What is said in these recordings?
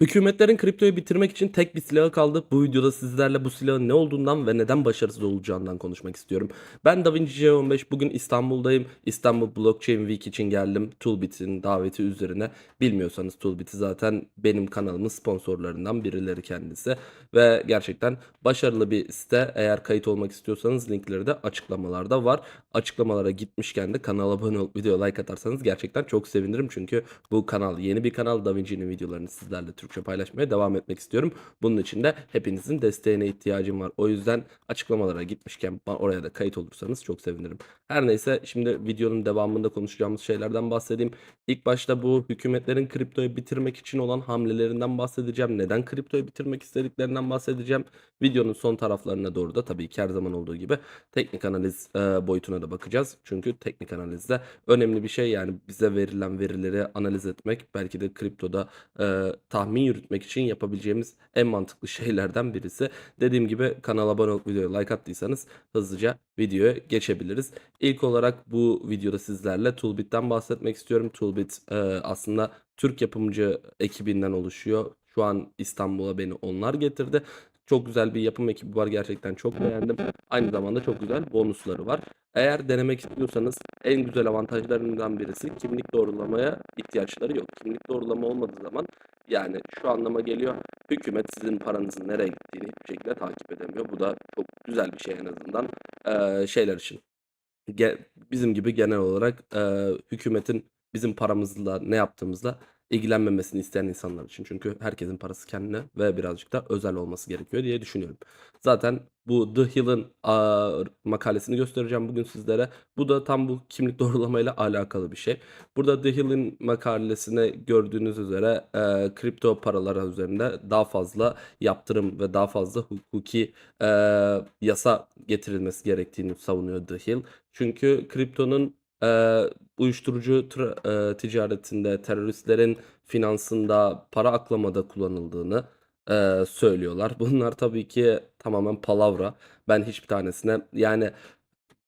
Hükümetlerin kriptoyu bitirmek için tek bir silahı kaldı. Bu videoda sizlerle bu silahın ne olduğundan ve neden başarısız olacağından konuşmak istiyorum. Ben DaVinci J15 bugün İstanbul'dayım. İstanbul Blockchain Week için geldim. Toolbit'in daveti üzerine. Bilmiyorsanız Toolbit'i zaten benim kanalımın sponsorlarından birileri kendisi. Ve gerçekten başarılı bir site. Eğer kayıt olmak istiyorsanız linkleri de açıklamalarda var. Açıklamalara gitmişken de kanala abone olup video like atarsanız gerçekten çok sevinirim. Çünkü bu kanal yeni bir kanal. DaVinci'nin videolarını sizlerle Türkçe paylaşmaya devam etmek istiyorum. Bunun için de hepinizin desteğine ihtiyacım var. O yüzden açıklamalara gitmişken oraya da kayıt olursanız çok sevinirim. Her neyse şimdi videonun devamında konuşacağımız şeylerden bahsedeyim. İlk başta bu hükümetlerin kriptoyu bitirmek için olan hamlelerinden bahsedeceğim. Neden kriptoyu bitirmek istediklerinden bahsedeceğim. Videonun son taraflarına doğru da tabii ki her zaman olduğu gibi teknik analiz e, boyutuna da bakacağız. Çünkü teknik analizde önemli bir şey yani bize verilen verileri analiz etmek belki de kriptoda e, tahmin yürütmek için yapabileceğimiz en mantıklı şeylerden birisi. Dediğim gibi kanala abone olup videoya like attıysanız hızlıca videoya geçebiliriz. İlk olarak bu videoda sizlerle Toolbit'ten bahsetmek istiyorum. Toolbit e, aslında Türk yapımcı ekibinden oluşuyor. Şu an İstanbul'a beni onlar getirdi. Çok güzel bir yapım ekibi var gerçekten çok beğendim. Aynı zamanda çok güzel bonusları var. Eğer denemek istiyorsanız en güzel avantajlarından birisi kimlik doğrulamaya ihtiyaçları yok. Kimlik doğrulama olmadığı zaman yani şu anlama geliyor. Hükümet sizin paranızın nereye gittiğini hiçbir şekilde takip edemiyor. Bu da çok güzel bir şey en azından eee, şeyler için. Ge- bizim gibi genel olarak eee, hükümetin bizim paramızla ne yaptığımızla ilgilenmemesini isteyen insanlar için. Çünkü herkesin parası kendine ve birazcık da özel olması gerekiyor diye düşünüyorum. Zaten bu The Hill'ın makalesini göstereceğim bugün sizlere. Bu da tam bu kimlik doğrulamayla alakalı bir şey. Burada The Hill'in makalesine gördüğünüz üzere e, kripto paralar üzerinde daha fazla yaptırım ve daha fazla hukuki e, yasa getirilmesi gerektiğini savunuyor The Hill. Çünkü kriptonun e, uyuşturucu tra- e, ticaretinde, teröristlerin finansında, para aklamada kullanıldığını e, söylüyorlar. Bunlar tabii ki tamamen palavra. Ben hiçbir tanesine yani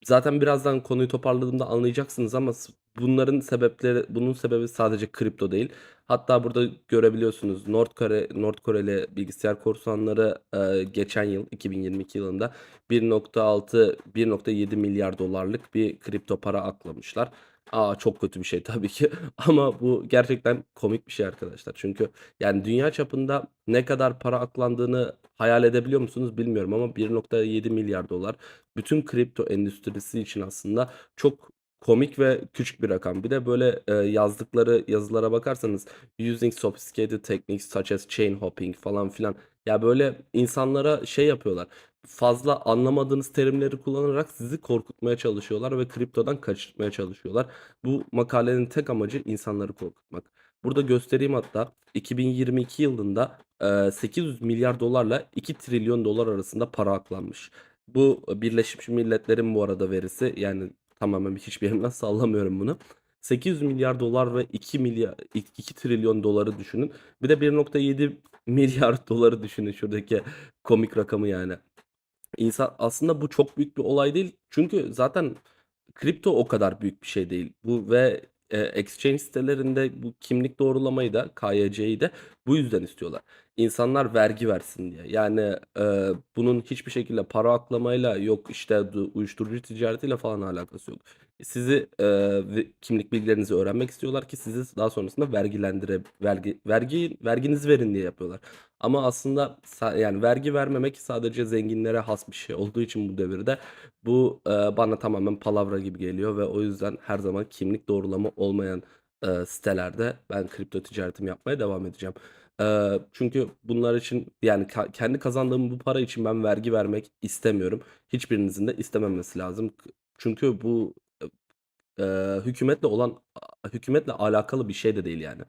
Zaten birazdan konuyu toparladığımda anlayacaksınız ama bunların sebepleri bunun sebebi sadece kripto değil. Hatta burada görebiliyorsunuz North Kore North Koreli bilgisayar korsanları e, geçen yıl 2022 yılında 1.6 1.7 milyar dolarlık bir kripto para aklamışlar. Aa çok kötü bir şey tabii ki ama bu gerçekten komik bir şey arkadaşlar. Çünkü yani dünya çapında ne kadar para aklandığını hayal edebiliyor musunuz bilmiyorum ama 1.7 milyar dolar bütün kripto endüstrisi için aslında çok komik ve küçük bir rakam. Bir de böyle e, yazdıkları yazılara bakarsanız using sophisticated techniques such as chain hopping falan filan ya böyle insanlara şey yapıyorlar. Fazla anlamadığınız terimleri kullanarak sizi korkutmaya çalışıyorlar ve kriptodan kaçırtmaya çalışıyorlar. Bu makalenin tek amacı insanları korkutmak. Burada göstereyim hatta 2022 yılında e, 800 milyar dolarla 2 trilyon dolar arasında para aklanmış. Bu Birleşmiş Milletler'in bu arada verisi yani tamamen hiçbir yerimden sallamıyorum bunu. 800 milyar dolar ve 2 milyar 2 trilyon doları düşünün. Bir de 1.7 milyar doları düşünün şuradaki komik rakamı yani. İnsan aslında bu çok büyük bir olay değil. Çünkü zaten kripto o kadar büyük bir şey değil. Bu ve e, exchange sitelerinde bu kimlik doğrulamayı da KYC'yi de bu yüzden istiyorlar. İnsanlar vergi versin diye. Yani e, bunun hiçbir şekilde para aklamayla yok işte uyuşturucu ticaretiyle falan alakası yok. Sizi e, kimlik bilgilerinizi öğrenmek istiyorlar ki sizi daha sonrasında vergilendire vergi vergi verginizi verin diye yapıyorlar. Ama aslında yani vergi vermemek sadece zenginlere has bir şey olduğu için bu devirde bu e, bana tamamen palavra gibi geliyor ve o yüzden her zaman kimlik doğrulama olmayan e, sitelerde ben kripto ticaretimi yapmaya devam edeceğim. E, çünkü bunlar için yani ka- kendi kazandığım bu para için ben vergi vermek istemiyorum. Hiçbirinizin de istememesi lazım. Çünkü bu e, hükümetle olan hükümetle alakalı bir şey de değil yani.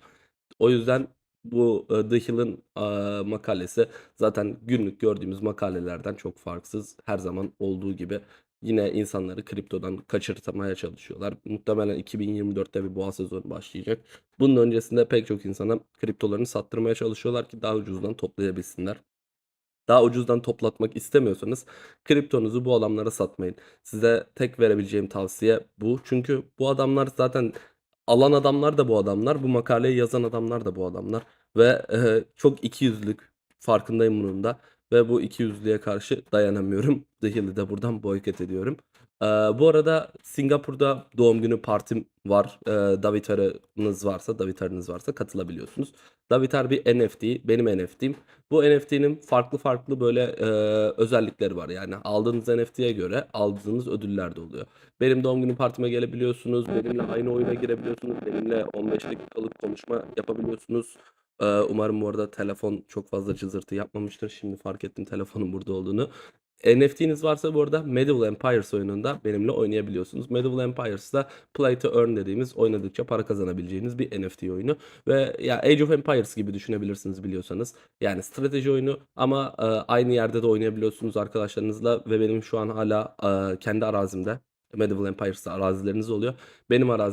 O yüzden bu e, The Hill'in e, makalesi zaten günlük gördüğümüz makalelerden çok farksız. Her zaman olduğu gibi yine insanları kriptodan kaçırtmaya çalışıyorlar. Muhtemelen 2024'te bir boğa sezonu başlayacak. Bunun öncesinde pek çok insana kriptolarını sattırmaya çalışıyorlar ki daha ucuzdan toplayabilsinler. Daha ucuzdan toplatmak istemiyorsanız kriptonuzu bu adamlara satmayın. Size tek verebileceğim tavsiye bu. Çünkü bu adamlar zaten alan adamlar da bu adamlar, bu makaleyi yazan adamlar da bu adamlar. ve eee, çok ikiyüzlük. Farkındayım bunun da ve bu ikiyüzlülüğe karşı dayanamıyorum. The Hill'i de buradan boykot ediyorum. Eee, bu arada Singapur'da doğum günü partim var. Eee, Davitar'ınız varsa, Davitar'ınız varsa katılabiliyorsunuz. Davitar bir NFT, benim NFT'm. Bu NFT'nin farklı farklı böyle eee, özellikleri var. Yani aldığınız NFT'ye göre aldığınız ödüller de oluyor. Benim doğum günü partime gelebiliyorsunuz. Benimle aynı oyuna girebiliyorsunuz. Benimle 15 dakikalık konuşma yapabiliyorsunuz. Eee, umarım bu arada telefon çok fazla cızırtı yapmamıştır. Şimdi fark ettim telefonun burada olduğunu. NFT'niz varsa bu arada Medieval Empires oyununda benimle oynayabiliyorsunuz. Medieval Empires'da Play to Earn dediğimiz oynadıkça para kazanabileceğiniz bir NFT oyunu. Ve ya Age of Empires gibi düşünebilirsiniz biliyorsanız. Yani strateji oyunu ama e, aynı yerde de oynayabiliyorsunuz arkadaşlarınızla ve benim şu an hala e, kendi arazimde Medieval Empires'ta arazileriniz oluyor. Benim arazim